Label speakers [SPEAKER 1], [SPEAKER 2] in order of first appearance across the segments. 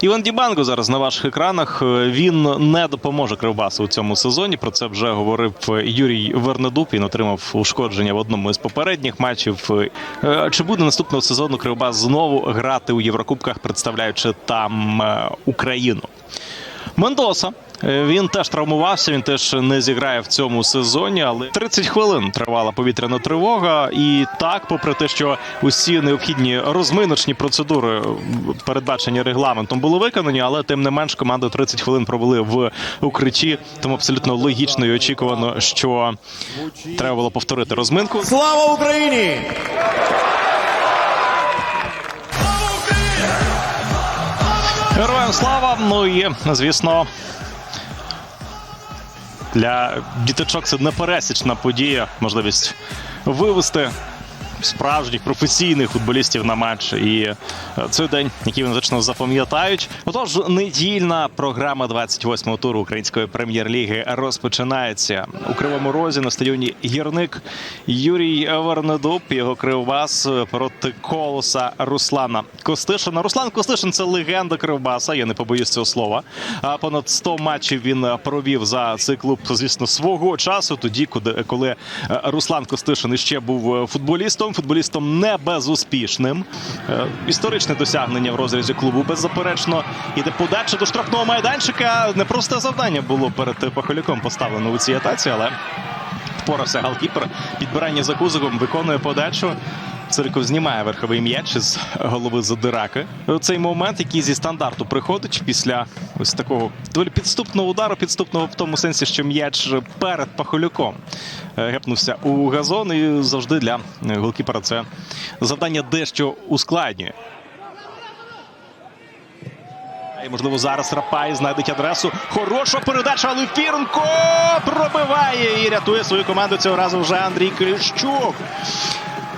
[SPEAKER 1] Іван Дібанго зараз на ваших екранах. Він не допоможе Кривбасу у цьому сезоні. Про це вже говорив Юрій Вернедуб. Він отримав ушкодження в одному із попередніх матчів. Е, Чи буде наступного сезону Кривбас знову грати у Єврокубках, представляючи там е, Україну? Мендоса. Е, Він теж травмувався, він теж не зіграє в цьому сезоні, але 30 хвилин тривала повітряна тривога. І так, попри те, що усі необхідні розминочні процедури, передбачені регламентом, були виконані, але тим не менш команду 30 хвилин провели в укритті. Тому абсолютно логічно і очікувано, що треба було повторити розминку.
[SPEAKER 2] Слава Україні!
[SPEAKER 1] Героям слава! Ну і звісно. Для діточок це непересічна подія, можливість вивести справжніх професійних футболістів на матч. І е, цей день, який вони звично запам'ятають. Отож, недільна програма 28-го туру української прем'єр-ліги розпочинається у Кривому Розі на стадіоні Гірник. Юрій Вернедуб, його кривбас проти колоса Руслана Костишина. Руслан Костишин це легенда Кривбаса. Я не побоюсь цього слова. А понад 100 матчів він провів за цей клуб, звісно, свого часу. Тоді, коли- е, Руслан Костишин іще був е, футболістом, футболістом не безуспішним. Е, Історичне досягнення в розрізі клубу беззаперечно. Іде подача до штрафного майданчика. Непросте завдання було перед Пахоляком поставлено у цій атаці, але впорався галкіпер. Підбирання за кузовом виконує подачу. Цирков знімає верховий м'яч із голови Задираки. Цей момент, який зі стандарту приходить після ось такого доволі підступного удару, підступного в тому сенсі, що м'яч перед Пахолюком е, гепнувся у газон. І завжди для голкіпера це завдання дещо ускладнює. І, можливо, зараз Рапай знайдуть адресу. Хороша передача, але Фірнко пробиває і рятує свою команду цього разу вже Андрій Кліщук.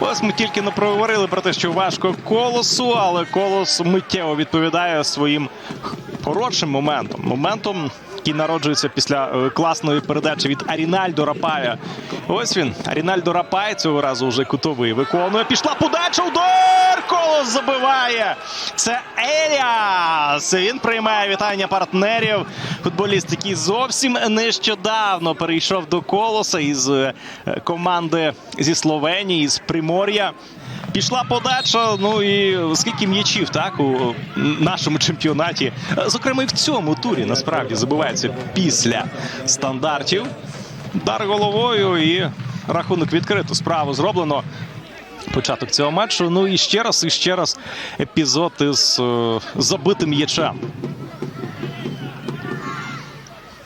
[SPEAKER 1] Ось ми тільки не проговорили про те, що важко колосу, але колос миттєво відповідає своїм хорошим моментом. Моментом, який народжується після е, класної передачі від Арінальдо Рапая. Ось він, Арінальдо Рапай цього разу вже кутовий виконує. Пішла подача, удар! Колос забиває. Це Еліас. Він приймає вітання партнерів. Футболіст, який зовсім нещодавно перейшов до колоса із е, команди зі Словенії, з Примор'я. Пішла подача. Ну і скільки м'ячів так у нашому чемпіонаті, зокрема і в цьому турі насправді забивається після стандартів. Удар головою і рахунок відкрито. Справу зроблено. Початок цього матчу. Ну і ще раз, і ще раз епізод із е, забитим м'ячем.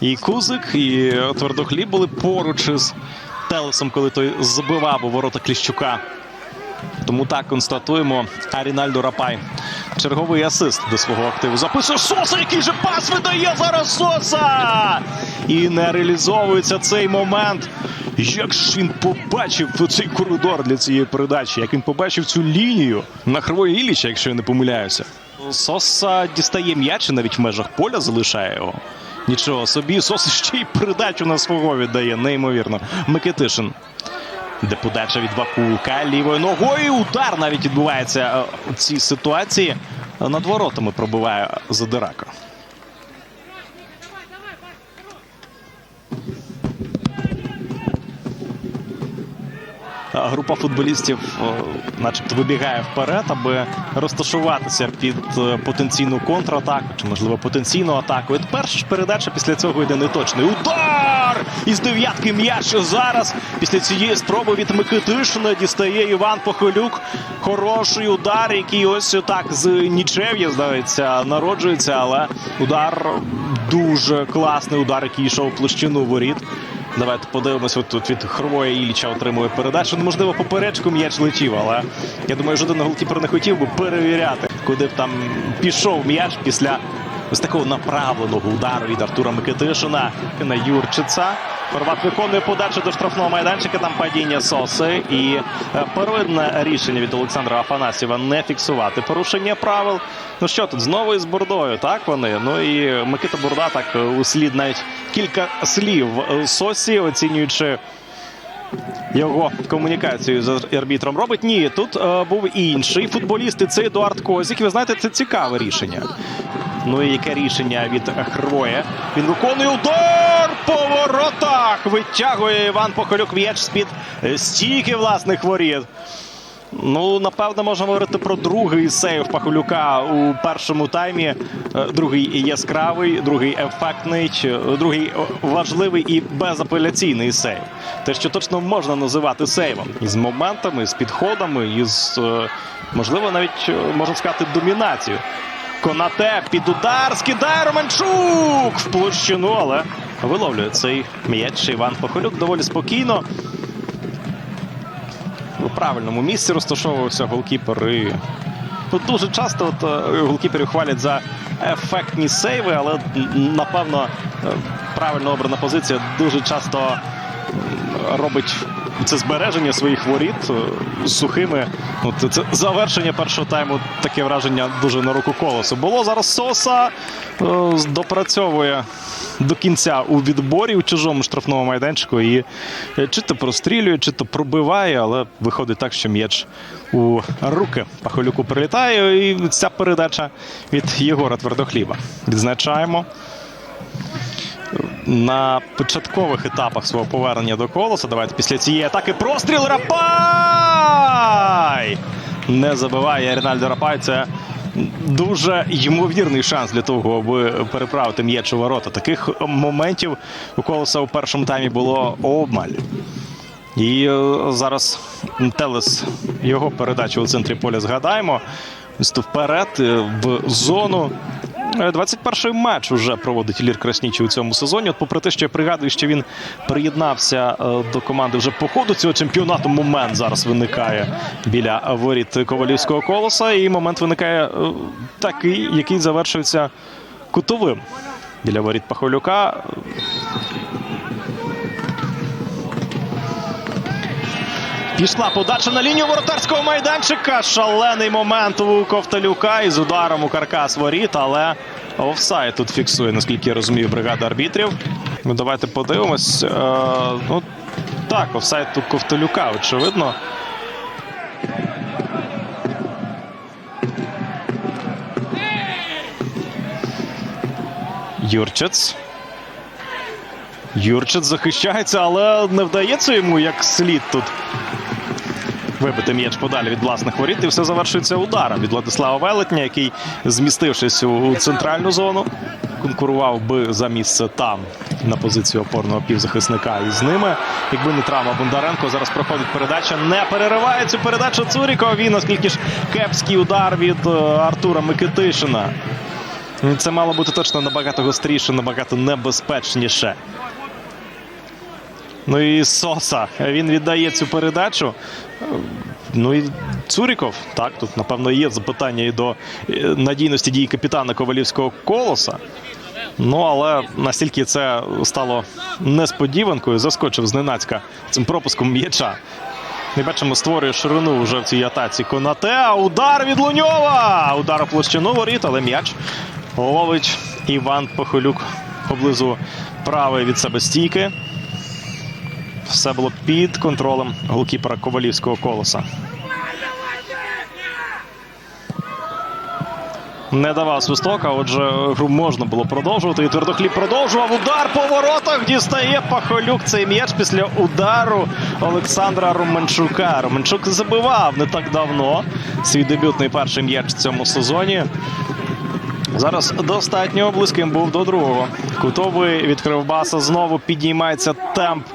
[SPEAKER 1] І Кузик, і Твердохліб були поруч із Телесом, коли той забивав у ворота Кліщука. Тому так констатуємо Арінальдо Рапай. Черговий асист до свого активу. Записує Соса, який же пас видає зараз Соса! І не реалізовується цей момент. Як ж він побачив цей коридор для цієї передачі, як він побачив цю лінію на Хрової Ілліча, якщо я не помиляюся. Соса дістає м'яч і навіть в межах поля залишає його. Нічого собі, Соса ще й передачу на свого віддає, неймовірно. Микитишин. Де подача від Вакулка лівою ногою. Удар навіть відбувається е, у цій ситуації. Над воротами пробиває Задирака. Група футболістів, начебто, вибігає вперед, аби розташуватися під е, потенційну контратаку, чи можливо потенційну атаку. І перша ж передача після цього йде неточний удар! Із дев'ятки м'яч зараз. Після цієї спроби від Микитишина дістає Іван Похилюк. Хороший удар, який ось так з нічев'я, здається, народжується, але удар дуже класний удар, який йшов площину воріт. Давайте подивимося. От тут від Хровоя Ілліча отримує передачу. Ну, можливо, поперечку м'яч летів, але я думаю, жоден голкіпер не хотів би перевіряти, куди б там пішов м'яч після ось такого направленого удару від Артура Микитишина на Юрчица. Хорват виконує подачу до штрафного майданчика. Там падіння соси. І е, первинне рішення від Олександра Афанасьєва не фіксувати порушення правил. Ну що тут знову із Бурдою, так вони? Ну і Микита Бурда так е, услід навіть кілька слів е, Сосі, оцінюючи його комунікацію з арбітром робить. Ні, тут е, був інший футболіст. і Це Едуард Козік. Ви знаєте, це цікаве рішення. Ну і яке рішення від Хроє? Він виконує удар по воротах. Витягує Іван Похолюк м'яч з-під стійки власних воріт. Ну, напевно, можна говорити про другий сейв Пахолюка у першому таймі. Е, Другий яскравий, другий ефектний, е, другий важливий і безапеляційний сейв. Те, що точно можна називати сейвом. Із моментами, з підходами, із, е, можливо, навіть е, можна сказати, домінацією. Конате під удар скидає Романчук. В площину, але виловлює цей м'яч Іван Пахолюк доволі спокійно. У правильному місці розташовувався голкіпер. І тут дуже часто от, е, голкіперів хвалять за ефектні сейви, але напевно е, правильно обрана позиція дуже часто робить це збереження своїх воріт е, сухими. От це завершення першого тайму. Таке враження дуже на руку колосу. Було зараз Соса е, допрацьовує до кінця у відборі у чужому штрафному майданчику. І е, чи то прострілює, чи то пробиває, але виходить так, що м'яч у руки Пахолюку прилітає. І ця передача від Єгора Твердохліба. Відзначаємо на початкових етапах свого повернення до колоса. Давайте після цієї атаки простріл Рапай! Не забиває Рінальдо Рапай. Це дуже ймовірний шанс для того, аби переправити м'яч у ворота. Таких моментів у колоса у першому таймі було обмаль. І е, зараз Телес його передачу у центрі поля згадаємо. Вперед е, в зону. Е, 21-й матч вже проводить Лір Краснічий у цьому сезоні. От попри те, що я пригадую, що він приєднався е, до команди вже по ходу цього чемпіонату. Момент зараз виникає біля воріт Ковалівського колоса. І момент виникає е, такий, який завершується кутовим. Біля воріт Пахолюка Пішла подача на лінію воротарського майданчика. Шалений момент у Ковталюка із ударом у каркас воріт, але офсайд тут фіксує, наскільки я розумію, бригада арбітрів. Ну, давайте подивимось. Е, ну, так, офсайд у Ковталюка, очевидно. Юрчиц. Юрчиц захищається, але не вдається йому як слід тут вибити м'яч подалі від власних воріт. І все завершується ударом від Владислава Велетня, який, змістившись у центральну зону, конкурував би за місце там на позиції опорного півзахисника із ними. Якби не травма Бондаренко, зараз проходить передача. Не перериває цю передачу Цурікова. Він, оскільки ж кепський удар від е, Артура Микитишина. Це мало бути точно набагато гостріше, набагато небезпечніше. Ну і Соса. Він віддає цю передачу. Ну і Цуріков. Так, тут, напевно, є запитання і до е, надійності дій капітана Ковалівського колоса. Ну, але настільки це стало несподіванкою, заскочив зненацька цим пропуском м'яча. Ми бачимо, створює ширину вже в цій атаці Конате. А удар від Луньова! Удар у площину воріт, але м'яч ловить Іван Похолюк поблизу правої від себе стійки. Все було під контролем голкіпера Ковалівського колоса. Не давав свисток, а отже, гру можна було продовжувати. І твердохліб продовжував. Удар по воротах дістає Пахолюк цей м'яч після удару Олександра Романчука. Романчук забивав не так давно свій дебютний перший м'яч в цьому сезоні. Зараз достатньо близьким був до другого. Кутовий від Кривбаса знову підіймається темп,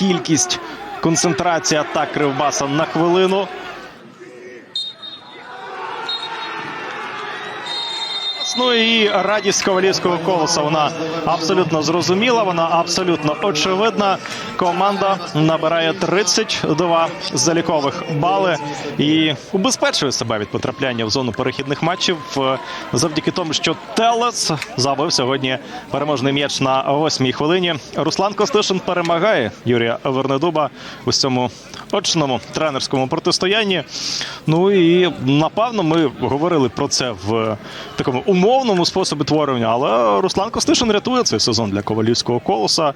[SPEAKER 1] кількість, концентрація атак Кривбаса на хвилину. Ну і радість Ковалівського колоса вона абсолютно зрозуміла, вона абсолютно очевидна. Команда набирає 32 залікових бали і убезпечує себе від потрапляння в зону перехідних матчів завдяки тому, що Телес забив сьогодні переможний м'яч на восьмій хвилині. Руслан Костишин перемагає Юрія Вернедуба у цьому очному тренерському протистоянні. Ну і напевно ми говорили про це в такому умовному способі творення. Але Руслан Костишин рятує цей сезон для ковалівського колоса.